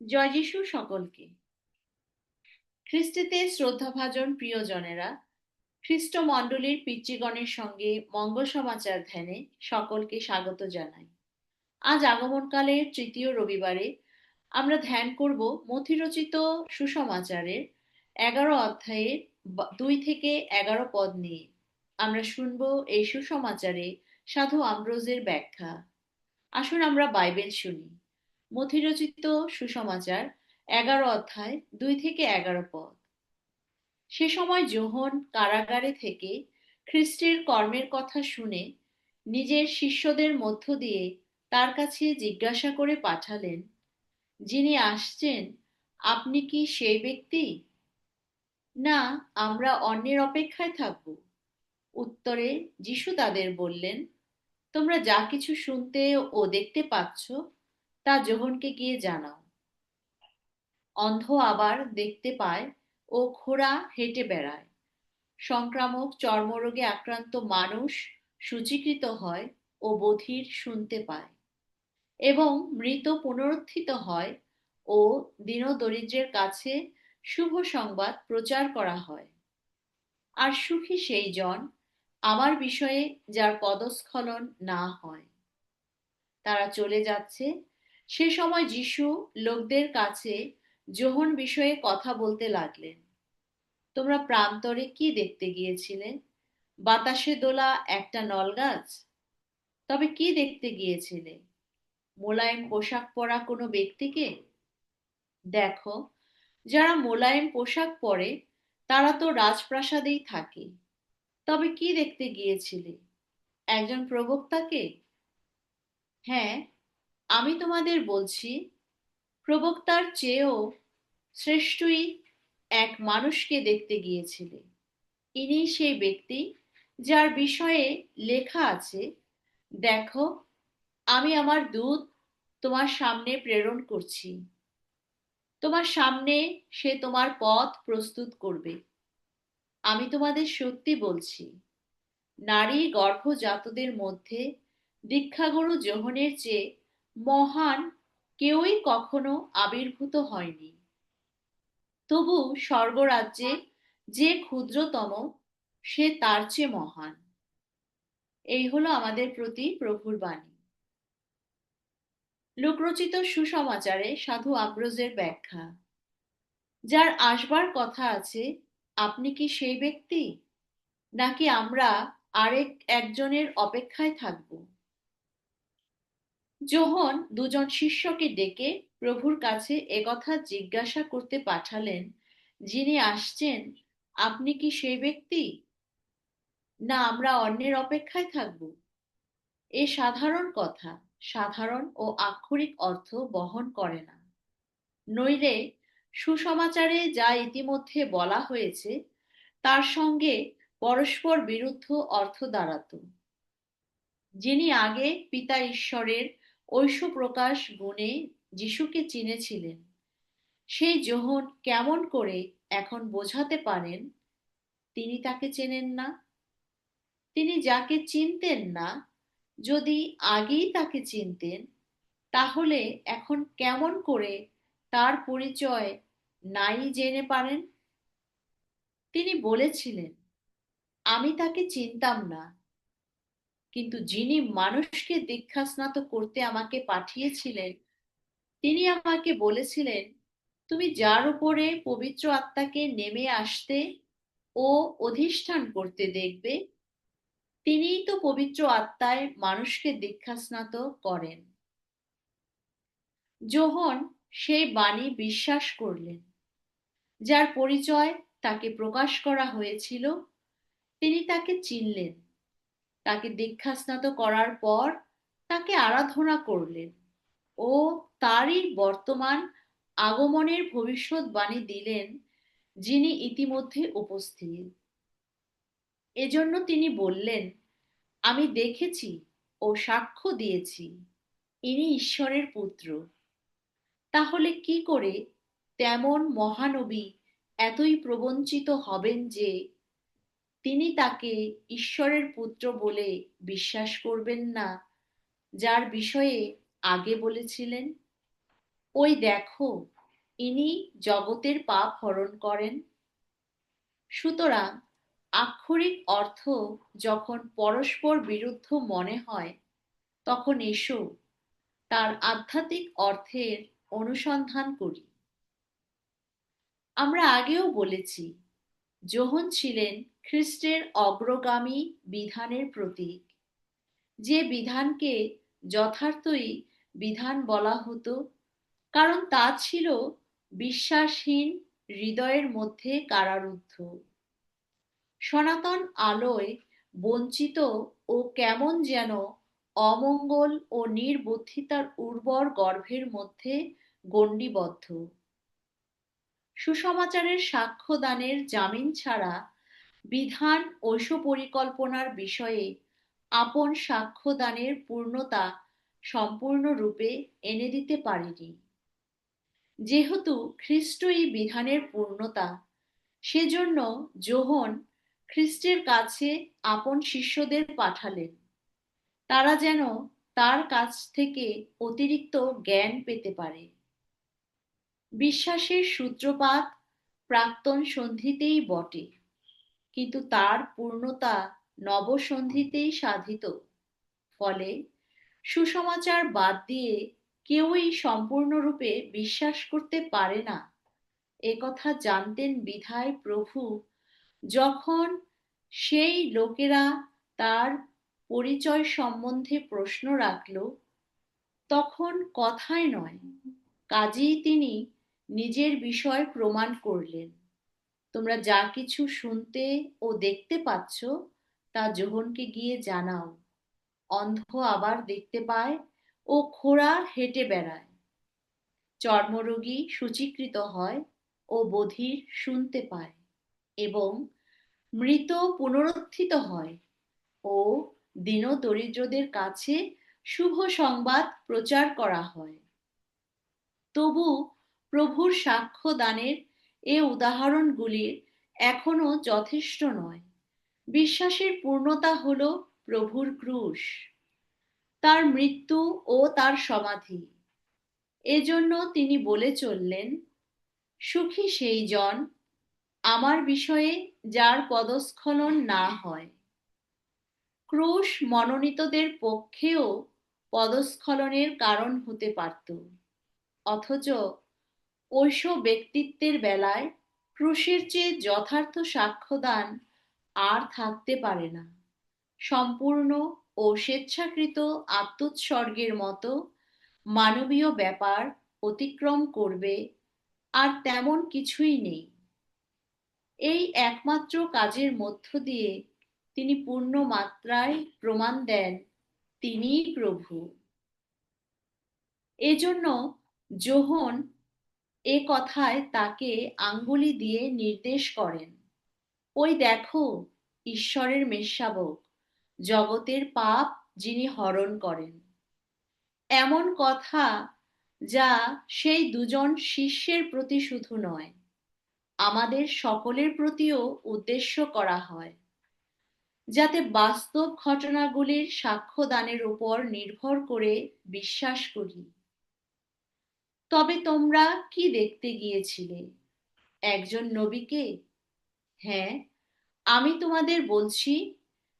জয় যিশু সকলকে। খ্রিস্টিতে শ্রদ্ধাভাজন প্রিয়জনেরা খ্রিস্ট মণ্ডলীর পিতৃগণের সঙ্গে মঙ্গল সমাচার ধ্যানে সকলকে স্বাগত জানাই। আজ আগমনকালের তৃতীয় রবিবারে আমরা ধ্যান করব মথিরচিত সুসমাচারের এগারো অধ্যায়ের দুই থেকে এগারো পদ নিয়ে। আমরা শুনব এই সুসমাচারে সাধু আম্ব্রোজের ব্যাখ্যা। আসুন আমরা বাইবেল শুনি। মথিরচিত সুসমাচার, এগারো অধ্যায়, দুই থেকে এগারো পদ। সে সময় যোহন কারাগারে থেকে খ্রিস্টের কর্মের কথা শুনে নিজের শিষ্যদের মধ্য দিয়ে তার কাছে জিজ্ঞাসা করে পাঠালেন, যিনি আসছেন, আপনি কি সেই ব্যক্তি? না, আমরা অন্যের অপেক্ষায় থাকব। উত্তরে যিশু তাদের বললেন, তোমরা যা কিছু শুনতে ও দেখতে পাচ্ছ, তা যোহনকে গিয়ে জানাও। অন্ধ আবার দেখতে পায় ও খোড়া হেঁটে বেড়ায়। সংক্রামক, চর্মরোগে আক্রান্ত মানুষ সূচীকৃত হয় ও বধির শুনতে পায় এবং মৃত পুনরুত্থিত হয় ও দীনদরিদ্রের কাছে শুভ সংবাদ প্রচার করা হয়। আর সুখী সেই জন আমার বিষয়ে যার পদস্খলন না হয়, তারা চলে যাচ্ছে। সে সময় যিশু লোকদের কাছে যোহন বিষয়ে কথা বলতে লাগলেন। তোমরা প্রান্তরে কি দেখতে গিয়েছিলে? বাতাসে দোলা একটা নলগাছ? তবে কি দেখতে গিয়েছিলে? মোলায়েম পোশাক পরা কোনো ব্যক্তিকে? দেখো, যারা মোলায়েম পোশাক পরে, তারা তো রাজপ্রাসাদেই থাকে। তবে কি দেখতে গিয়েছিলে? একজন প্রবক্তাকে? হ্যাঁ আমি তোমাদের বলছি, প্রবক্তার চেয়েও শ্রেষ্ঠই এক মানুষকে দেখতে গিয়েছিলে। ইনি সেই ব্যক্তি যার বিষয়ে লেখা আছে, দেখো, আমি আমার দূত তোমার সামনে প্রেরণ করছি। তোমার সামনে সে তোমার পথ প্রস্তুত করবে। আমি তোমাদের সত্যি বলছি, নারী গর্ভজাতদের মধ্যে দীক্ষাগুরু যোহনের চেয়ে মহান কেউই কখনো আবির্ভূত হয়নি। তবু স্বর্গরাজ্যে যে ক্ষুদ্রতম, সে তার চেয়ে মহান। এই হলো আমাদের প্রতি প্রভুর বাণী। লোকরচিত সুসমাচারে সাধু আব্রোজের ব্যাখ্যা, যার আসবার কথা আছে আপনি কি সেই ব্যক্তি? নাকি আমরা আরেক একজনের অপেক্ষায় থাকব? যোহন দুজন শিষ্যকে ডেকে প্রভুর কাছে একথা জিজ্ঞাসা করতে পাঠালেন, যিনি আসছেন, আপনি কি সেই ব্যক্তি? না, আমরা অন্যের অপেক্ষায় থাকব। এ সাধারণ কথা, সাধারণ ও আক্ষরিক অর্থ বহন করে না। নইলে সুসমাচারে যা ইতিমধ্যে বলা হয়েছে, তার সঙ্গে পরস্পর বিরুদ্ধ অর্থ দাঁড়াত। যিনি আগে পিতা ঈশ্বরের ঐশ্ব প্রকাশ গুণে যিশুকে চিনেছিলেন, সেই যোহন কেমন করে এখন বোঝাতে পারেন, তিনি তাকে চেনেন না। তিনি যাকে চিনতেন না, যদি আগেই তাকে চিনতেন, তাহলে এখন কেমন করে তার পরিচয় নাই জেনে পারেন? তিনি বলেছিলেন, আমি তাকে চিনতাম না, কিন্তু যিনি মানুষকে দীক্ষাস্নাত করতে আমাকে পাঠিয়েছিলেন, তিনি আমাকে বলেছিলেন, তুমি যার উপরে পবিত্র আত্মাকে নেমে আসতে ও অধিষ্ঠান করতে দেখবে, তিনিই তো পবিত্র আত্মায় মানুষকে দীক্ষাস্নাত করেন। যোহন সেই বাণী বিশ্বাস করলেন। যার পরিচয় তাকে প্রকাশ করা হয়েছিল, তিনি তাকে চিনলেন। তাকে দীক্ষাস্নাত করার পর তাকে আরাধনা করলেন ও তারই বর্তমান আগমনের ভবিষ্যৎবাণী দিলেন যিনি ইতিমধ্যে উপস্থিত। এজন্য তিনি বললেন, আমি দেখেছি ও সাক্ষ্য দিয়েছি, ইনি ঈশ্বরের পুত্র। তাহলে কি করে তেমন মহানবী এতই প্রবঞ্চিত হবেন যে তিনি তাকে ঈশ্বরের পুত্র বলে বিশ্বাস করবেন না, যার বিষয়ে আগে বলেছিলেন? ওই দেখো, ইনি জগতের পাপ হরণ করেন। সুতরাং আক্ষরিক অর্থ যখন পরস্পর বিরুদ্ধ মনে হয়, তখন এসো, তার আধ্যাত্মিক অর্থের অনুসন্ধান করি। আমরা আগেও বলেছি, যোহন ছিলেন খ্রিস্টের অগ্রগামী বিধানের প্রতীক। যে বিধানকে যথার্থই বিধান বলা হতো, কারণ তা ছিল বিশ্বাসহীন হৃদয়ের মধ্যে কারারুদ্ধ। সনাতন আলোয় বঞ্চিত ও কেমন যেন অমঙ্গল ও নির্বুদ্ধিতার উর্বর গর্ভের মধ্যে গণ্ডিবদ্ধ। সুসমাচারের সাক্ষ্যদানের জামিন ছাড়া বিধান ঐশ পরিকল্পনার বিষয়ে আপন সাক্ষ্যদানের পূর্ণতা সম্পূর্ণরূপে এনে দিতে পারেনি। যেহেতু খ্রিস্টই বিধানের পূর্ণতা, সেজন্য যোহন খ্রিস্টের কাছে আপন শিষ্যদের পাঠালেন। তারা যেন তার কাছ থেকে অতিরিক্ত জ্ঞান পেতে পারে। বিশ্বাসের সূত্রপাত প্রাক্তন সন্ধিতেই বটে, কিন্তু তার পূর্ণতা নবসন্ধিতেই সাধিত। ফলে সুসমাচার বাদ দিয়ে কেউই সম্পূর্ণরূপে বিশ্বাস করতে পারে না। একথা জানতেন বিধায় প্রভু যখন সেই লোকেরা তার পরিচয় সম্বন্ধে প্রশ্ন রাখল, তখন কথায় নয়, কাজেই তিনি নিজের বিষয় প্রমাণ করলেন। তোমরা যা কিছু শুনতে ও দেখতে পাচ্ছ, তা যোহনকে গিয়ে জানাও। অন্ধ আবার দেখতে পায় ও খোড়া হেঁটে বেড়ায়। চর্মরোগী সূচীকৃত হয় ও বধির শুনতে পায় এবং মৃত পুনরুত্থিত হয় ও দীন দরিদ্রদের কাছে শুভ সংবাদ প্রচার করা হয়। তবু প্রভুর সাক্ষ্য দানের এ উদাহরণগুলির এখনও যথেষ্ট নয়। বিশ্বাসের পূর্ণতা হল প্রভুর ক্রুশ, তার মৃত্যু ও তার সমাধি। এজন্য তিনি বলে চললেন, সুখী সেই জন আমার বিষয়ে যার পদস্খলন না হয়। ক্রুশ মনোনীতদের পক্ষেও পদস্খলনের কারণ হতে পারত। অথচ ঐশ ব্যক্তিত্বের বেলায় ক্রুশের চেয়ে যথার্থ সাক্ষ্যদান আর থাকতে পারে না। সম্পূর্ণ ও স্বেচ্ছাকৃত আত্মোৎসর্গের মতো মানবীয় ব্যাপার অতিক্রম করবে আর তেমন কিছুই নেই। এই একমাত্র কাজের মধ্য দিয়ে তিনি পূর্ণ মাত্রায় প্রমাণ দেন, তিনিই প্রভু। এজন্য যোহন এ কথায় তাকে আঙ্গুলি দিয়ে নির্দেশ করেন, ওই দেখো, ঈশ্বরের মেষশাবক জগতের পাপ যিনি হরণ করেন। এমন কথা যা সেই দুজন শিষ্যের প্রতি শুধু নয়, আমাদের সকলের প্রতিও উদ্দেশ্য করা হয়। যাতে বাস্তব ঘটনাগুলির সাক্ষ্যদানের উপর নির্ভর করে বিশ্বাস করি। তবে তোমরা কি দেখতে গিয়েছিলে? একজন নবীকে? হ্যাঁ আমি তোমাদের বলছি,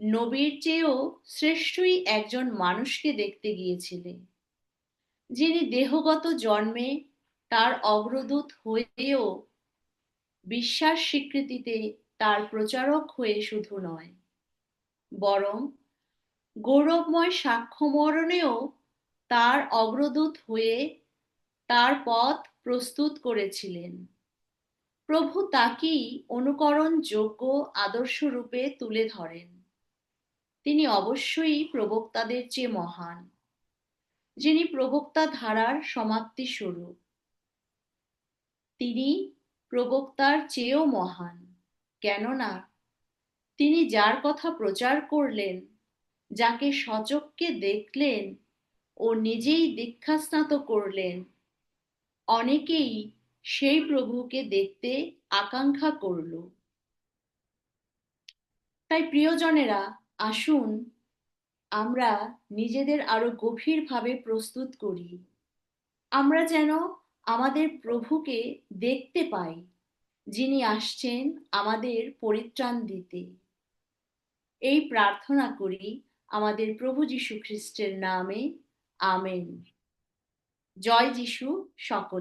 নবীর চেয়েও শ্রেষ্ঠই একজন মানুষকে দেখতে গিয়েছিলে, যিনি দেহগত জন্মে তার অগ্রদূত হয়েও বিশ্বাস স্বীকৃতিতে তার প্রচারক হয়ে শুধু নয় বরং গৌরবময় সাক্ষ্যমরণেও তার অগ্রদূত হয়ে তার পথ প্রস্তুত করেছিলেন। প্রভু তাকেই অনুকরণ যোগ্য আদর্শরূপে তুলে ধরেন। তিনি অবশ্যই প্রবক্তাদের চেয়ে মহান, যিনি প্রবক্তা ধারার সমাপ্তি স্বরূপ। তিনি প্রবক্তার চেয়েও মহান, কেননা তিনি যার কথা প্রচার করলেন, যাকে সচককে দেখলেন ও নিজেই দীক্ষাস্নাত করলেন, অনেকেই সেই প্রভুকে দেখতে আকাঙ্ক্ষা করল। তাই প্রিয়জনেরা, আসুন আমরা নিজেদের আরও গভীরভাবে প্রস্তুত করি। আমরা যেন আমাদের প্রভুকে দেখতে পাই, যিনি আসছেন আমাদের পরিত্রাণ দিতে। এই প্রার্থনা করি আমাদের প্রভু যীশু খ্রিস্টের নামে আমেন। জয় যীশু সকল।